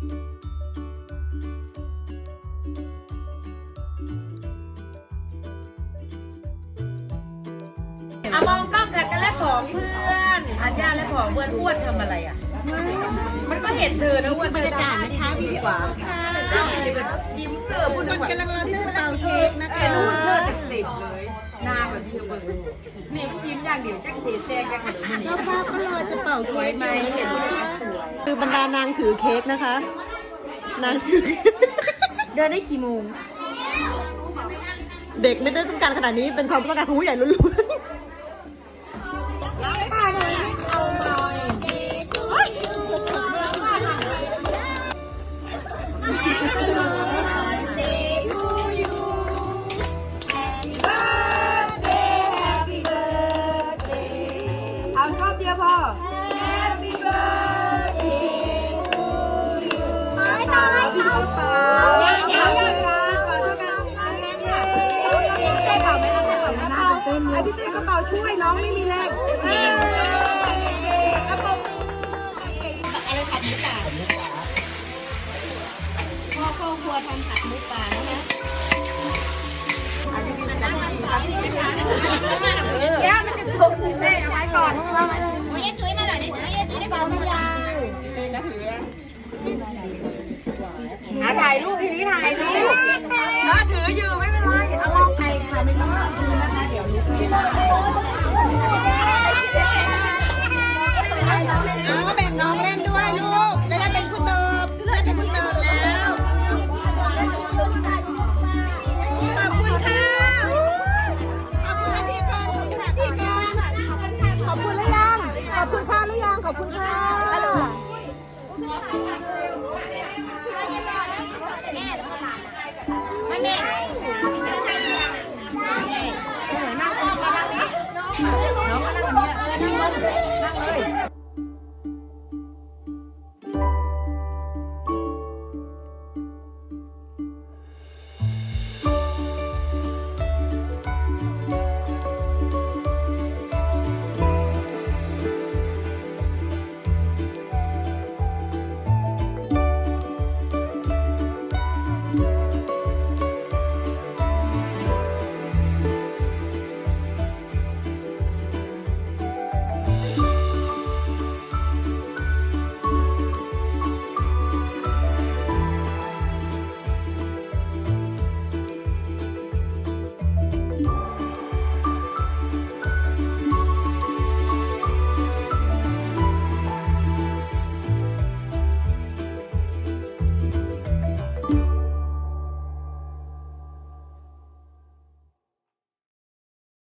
อะมองกล้องกันกันและผองเพื่อนอัญญาและผองเพื่อนอ้วนทำอะไรอะ มันก็เห็นเธอนะอ้วนบรรยากาศนะคะพี่ดีกว่าเจ้าอยู่แบบยิ้มเสื้อพูดคนกำลังรอเลือกเป่าเค้กนะแกคะรู้เธอติดๆเลยหน้าแบบเธอเบิกนี่ยิ้มอย่างเดียวแจ็คเสียแซงแกขนมเจ้าภาพก็รอจะเป่าสเค้วยกไหมอยู่เห็นนะไหมคะสวยคือ บรรดานางถือเค้กนะคะ นางถือเดินได้กี่โมง เด็กไม่ได้ต้องการขนาดนี้ เป็นความต้องการของผู้ใหญ่ล้วน อะไรผัดหมูป่าพ่อครอบครัวทำผัดมูป่านะคะแก้วมันจะถูกเล่เอาไว้ก่อนโอ้ยจุ้ยมาหน่อยดิจุ้ยได้เป่าหรือยังอะถ่ายรูปทีนี้ถ่ายรูปถืออยู่ไม่ ขอบคุณค่ะ